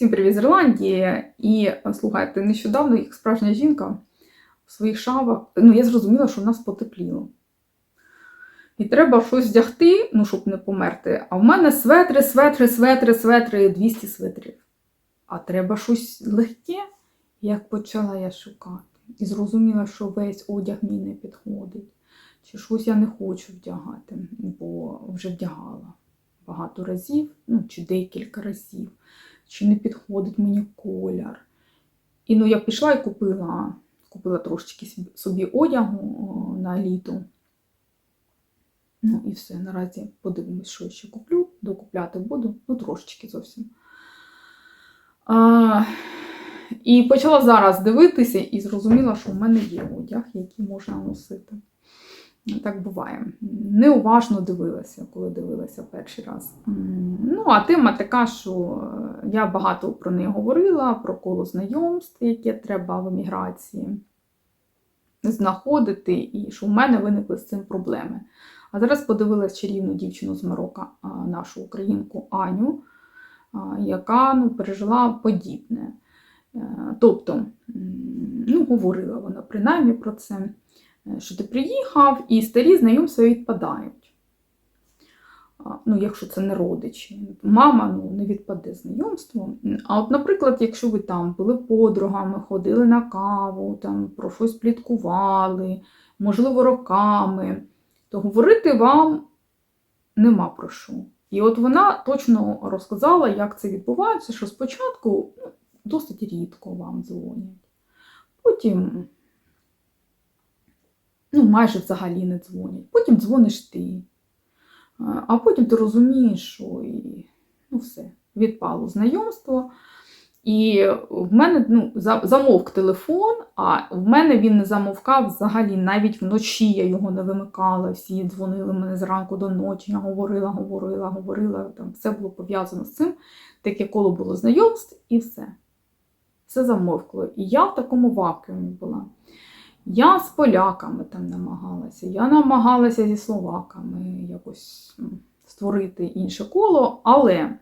Всім привіт з Ірландії. І е, слухайте, нещодавно, як справжня жінка в своїх шавах, ну я зрозуміла, що в нас потепліло. І треба щось вдягти, ну, щоб не померти. А в мене светри, светри, светри, светри, 200 светрів. А треба щось легке, як почала я шукати. І зрозуміла, що весь одяг мій не підходить. Чи щось я не хочу вдягати, бо вже вдягала багато разів, ну, чи декілька разів чи не підходить мені колір. І ну, я пішла і купила купила трошечки собі- одягу на літо. Ну і все. Наразі подивимось, що я ще куплю. Докупляти буду, ну трошечки зовсім. А, і почала зараз дивитися і зрозуміла, що в мене є одяг, який можна носити. Так буває. Неуважно дивилася, коли дивилася перший раз. Ну, а тема така, що е, я багато про неї говорила, про коло знайомств, яке треба в еміграції знаходити, і що в мене виникли з цим проблеми. А зараз подивилась чарівну дівчину з Марокко, нашу українку Аню, яка ну, пережила подібне. Е, Тобто, ну, говорила вона принаймні про це що ти приїхав, і старі знайомства відпадають. Ну, якщо це не родичі. Мама ну, не відпаде знайомство. А от, наприклад, якщо ви там були подругами, ходили на каву, там, про щось пліткували, можливо, роками, то говорити вам нема про що. І от вона точно розказала, як це відбувається, що спочатку ну, досить рідко вам дзвонять. Потім ну, майже взагалі не дзвонять. Потім дзвониш ти. А- потім ти розумієш, що і ну, все, відпало знайомство. І в мене ну, замовк телефон, а в мене він не замовкав взагалі навіть вночі я його не вимикала. Всі дзвонили мене зранку до ночі. Я говорила, говорила, говорила. Там все було пов'язано з цим. Таке коло було знайомств і все. Все замовкло. І я в такому вакуумі була. Я з поляками там намагалася, я намагалася зі словаками якось створити інше коло, але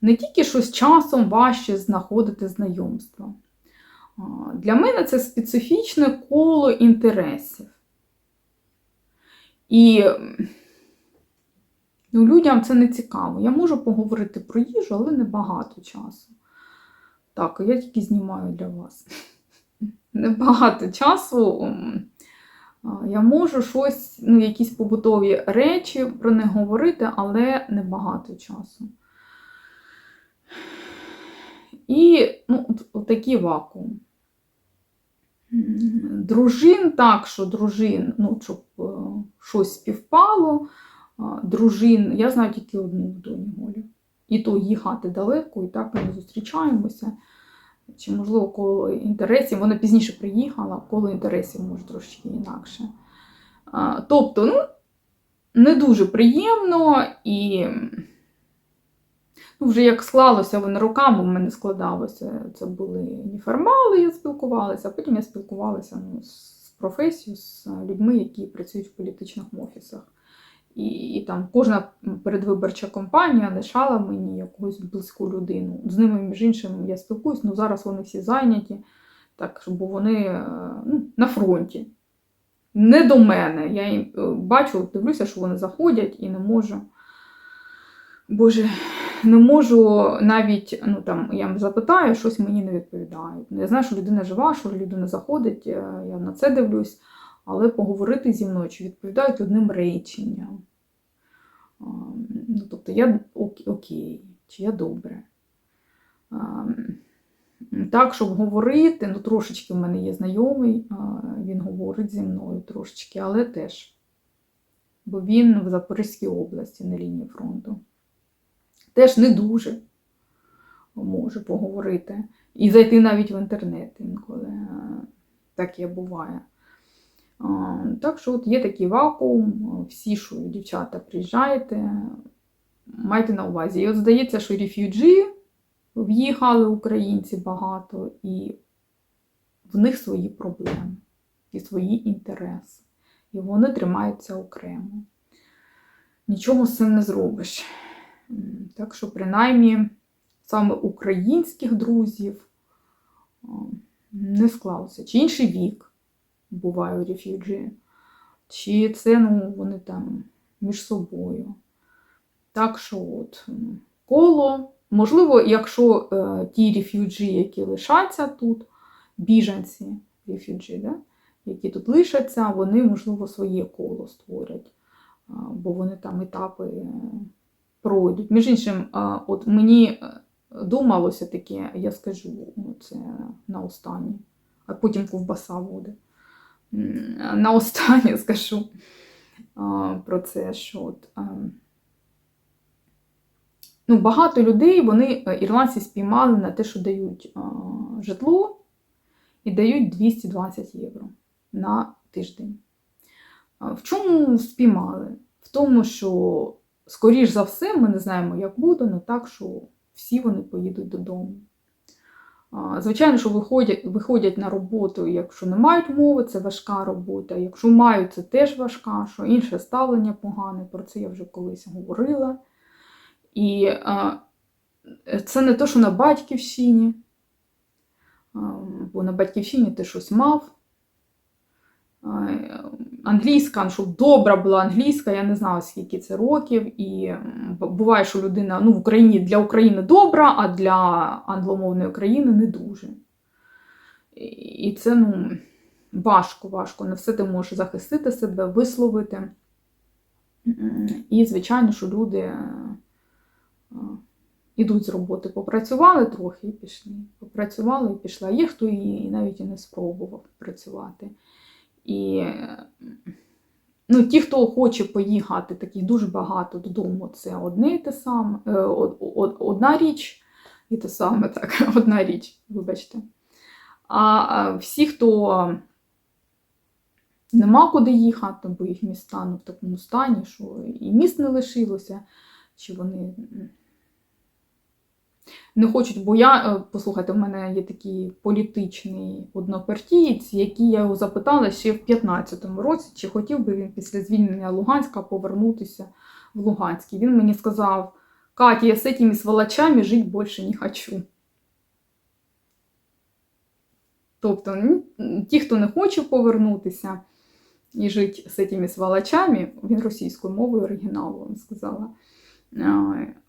не тільки що з часом важче знаходити знайомства. Для мене це специфічне коло інтересів. І ну, людям це не цікаво. Я можу поговорити про їжу, але не багато часу. Так, я тільки знімаю для вас небагато часу я можу щось, ну, якісь побутові речі про них говорити, але небагато часу. І ну, такий вакуум. Дружин так, що дружин, ну, щоб е, щось співпало. Дружин, я знаю тільки одну в доні. І то їхати далеко, і так ми зустрічаємося чи, можливо, коло інтересів. Вона пізніше приїхала, коло інтересів може трошки інакше. А, тобто, ну, не дуже приємно і ну, вже як склалося, воно роками в мене складалося. Це були неформали, я спілкувалася, а потім я спілкувалася ну, з професією, з людьми, які працюють в політичних офісах. І, і там кожна передвиборча кампанія лишала мені якусь близьку людину. З ними, між іншим, я спілкуюсь, ну зараз вони всі зайняті, так, бо вони е, ну, на фронті. Не до мене. Я їм е, бачу, дивлюся, що вони заходять і не можу. Боже, не можу навіть, ну там я запитаю, щось мені не відповідають. Я знаю, що людина жива, що людина заходить, е, я на це дивлюсь, але поговорити зі мною чи відповідають одним реченням. Ну, тобто я ок- окей, чи я добре. Так, щоб говорити, ну трошечки в мене є знайомий, він говорить зі мною трошечки, але теж. Бо він в Запорізькій області на лінії фронту. Теж не дуже може поговорити. І зайти навіть в інтернет інколи. А, Таке буває. Так що от є такий вакуум, всі, що дівчата приїжджаєте, майте на увазі. І от здається, що реф'юджі в'їхали українці багато, і в них свої проблеми і свої інтереси. І вони тримаються окремо. Нічого з цим не зробиш. Так що, принаймні, саме українських друзів не склалося. Чи інший вік буває рефюджі, чи це ну, вони там між собою. Так що от коло, можливо, якщо е, ті рефюджі, які лишаться тут, біженці рефюджі, да? які тут лишаться, вони, можливо, своє коло створять, а, бо вони там етапи е, пройдуть. Між іншим, а, от мені е, думалося таке, я скажу ну, це на останнє, а потім ковбаса буде. На останнє скажу про це, що от, ну, багато людей вони е, ірландці спіймали на те, що дають житло і дають 220 євро на тиждень. В чому спіймали? В тому, що, скоріш за все, ми не знаємо, як буде, але так, що всі вони поїдуть додому. Звичайно, що виходять, виходять на роботу, якщо не мають мови, це важка робота. Якщо мають, це теж важка, що інше ставлення погане, про це я вже колись говорила. І це не те, що на батьківщині, бо на батьківщині ти щось мав. Англійська, ну, щоб добра була англійська, я не знаю, скільки це років. І буває, що людина ну, в Україні для України добра, а для англомовної країни не дуже. І- це ну, важко, важко. Не все ти можеш захистити себе, висловити. І, звичайно, що люди е, е, з роботи, попрацювали трохи і пішли. Попрацювали і пішли. А є хто і навіть і не спробував працювати. І ну, ті, хто хоче поїхати, таких дуже багато додому, це одне те саме, е, од- од- одна річ, і те саме так, одна річ, вибачте. А всі, хто нема куди їхати, бо їх міста ну, в такому стані, що і міст не лишилося, чи вони не хочуть, бо я, е, послухайте, в мене є такий політичний однопартієць, який я його запитала ще в 15-му році, чи хотів би він після звільнення Луганська повернутися в Луганськ. Він мені сказав: Катя, я з цими сволочами жити більше не хочу. Тобто, ті, хто не хоче повернутися і жити з цими сволочами, він російською мовою оригіналу він сказала.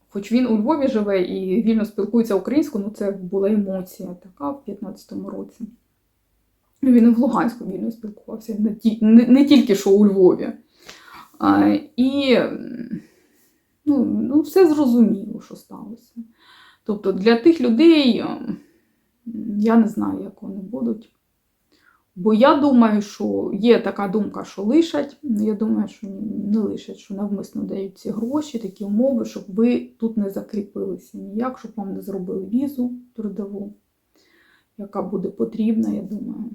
Хоч він у Львові живе і вільно спілкується українською, ну це була емоція така в 15-му році. Ну, Він і в Луганську вільно спілкувався, не, не, не тільки що у Львові. А, і ну, ну, все зрозуміло, що сталося. Тобто для тих людей я не знаю, як вони будуть. Бо я думаю, що є така думка, що лишать. Я думаю, що не лишать, що навмисно дають ці гроші, такі умови, щоб ви тут не закріпилися ніяк, щоб вам не зробили візу трудову, яка буде потрібна, я думаю,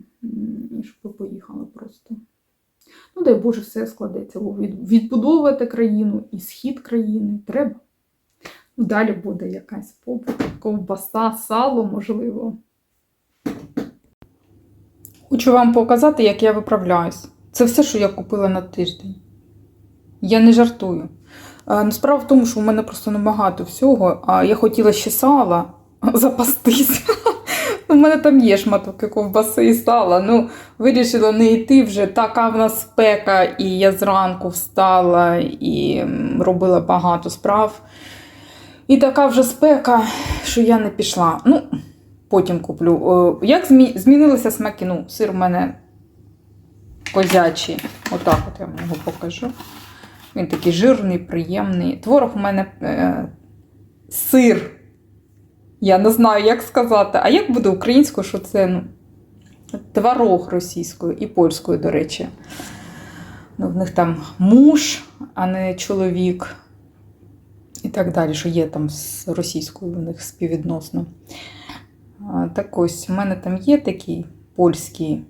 і щоб ви поїхали просто. Ну, дай Боже, все складеться. Відбудовувати країну і схід країни треба. Ну, далі буде якась побут, ковбаса, сало, можливо. Хочу вам показати, як я виправляюсь. Це все, що я купила на тиждень. Я не жартую. Е, ну, Справа в тому, що в мене просто небагато всього, а я хотіла ще сала запастись. У мене там є шматки ковбаси і сала. Ну, вирішила не йти вже. Така в нас спека, і я зранку встала і робила багато справ. І така вже спека, що я не пішла. Ну, потім куплю. Е, Як змінилися смаки? Ну, сир в мене козячий. Отак от я вам його покажу. Він такий жирний, приємний. Творог у мене е, сир. Я не знаю, як сказати. А як буде українською, що це ну, творог російською і польською, до речі. Ну, в них там муж, а не чоловік. І так далі, що є там з російською в них співвідносно. Так ось, у мене там є такі польські,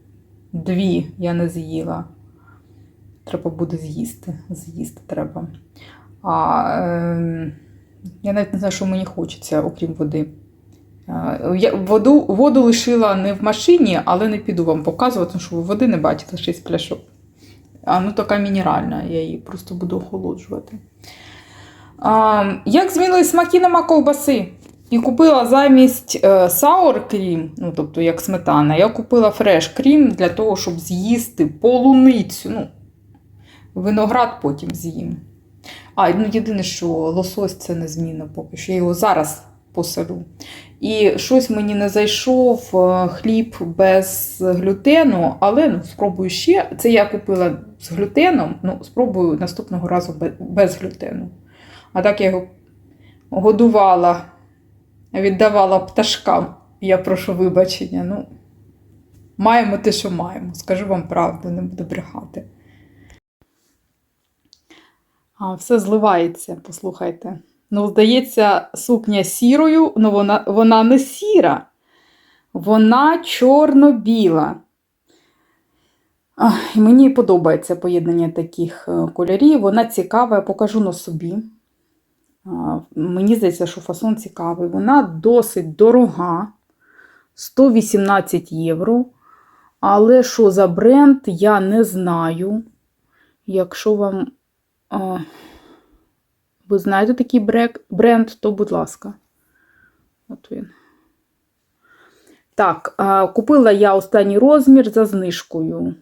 дві я не з'їла. Треба буде з'їсти. З'їсти треба. А, е, я навіть не знаю, що мені хочеться, окрім води. Я воду, воду лишила не в машині, але не піду вам показувати, тому що ви води не бачите, 6 пляшок. А, ну така мінеральна, я її просто буду охолоджувати. А, як змінились смаки нема ковбаси? І купила замість е, sour cream, ну тобто як сметана, я купила fresh cream для того, щоб з'їсти полуницю. Ну, виноград потім з'їм. А, ну єдине, що лосось це не зміна поки що. Я його зараз посолю. І щось мені не зайшов е, хліб без глютену, але ну, спробую ще. Це я купила з глютеном, ну, спробую наступного разу без глютену. А так я його годувала, віддавала пташкам. Я прошу вибачення. Ну, маємо те, що маємо. Скажу вам правду, не буду брехати. А, все зливається, послухайте. Ну, здається, сукня сірою, але вона, вона не сіра. Вона чорно-біла. Мені подобається поєднання таких е, кольорів. Вона цікава, я покажу на собі. Мені здається, що фасон цікавий. Вона досить дорога. 118 євро. Але що за бренд, я не знаю. Якщо вам а, ви знаєте такий бренд, то будь ласка. От він. Так, а, купила я останній розмір за знижкою.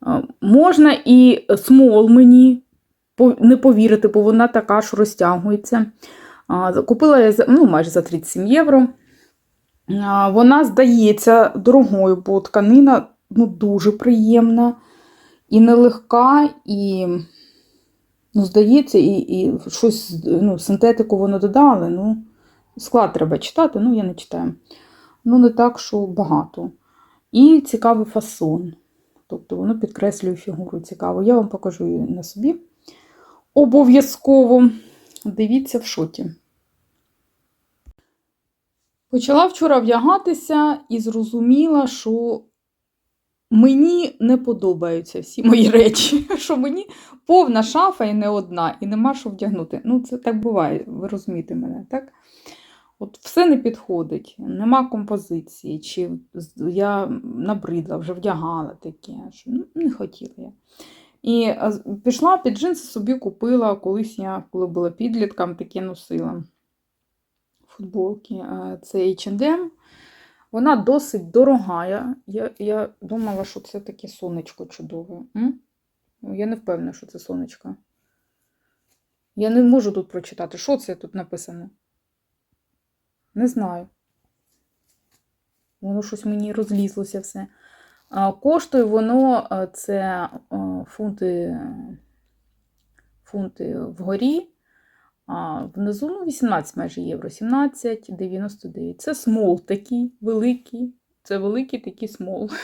А, можна і смол мені не повірити, бо вона така ж розтягується. Купила я ну, майже за 37 євро. Вона здається дорогою, бо тканина ну, дуже приємна і нелегка, і, ну, здається, і, і щось, ну, синтетику воно додали. Ну, склад треба читати, ну я не читаю. Ну, не так, що багато. І цікавий фасон. Тобто воно підкреслює фігуру цікаво. Я вам покажу її на собі. Обов'язково дивіться в шоті. Почала вчора вдягатися і зрозуміла, що мені не подобаються всі мої речі. Що мені повна шафа і не одна, і нема що вдягнути. Ну, це так буває, ви розумієте мене, так? От все не підходить, нема композиції, чи я набридла, вже вдягала таке, що ну, не хотіла я. І пішла під джинси собі купила, колись я, коли була підлітком, таке носила футболки. Е, Це H&M. Вона досить дорога. Я, я, я думала, що це таке сонечко чудове. М? Ну, Я не впевнена, що це сонечко. Я не можу тут прочитати. Що це тут написано? Не знаю. Воно щось мені розлізлося все. Коштує воно е, це е, фунти, фунти вгорі. А внизу ну, 18 майже євро, 17,99. Це смол такий великий. Це великий такий смол.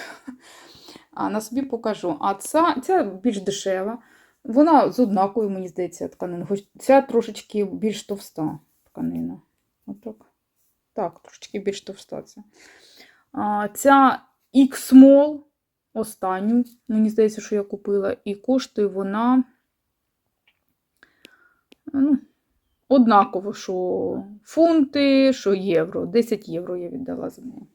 А на собі покажу. А ця, ця більш дешева. Вона з однаковою, мені здається, тканина. Хоч ця трошечки більш товста тканина. Отак. Так, трошечки більш товста ця. А, ця X-Small, останню, мені здається, що я купила, і коштує вона. Ну, однаково, що фунти, що євро. 10 євро я віддала за неї.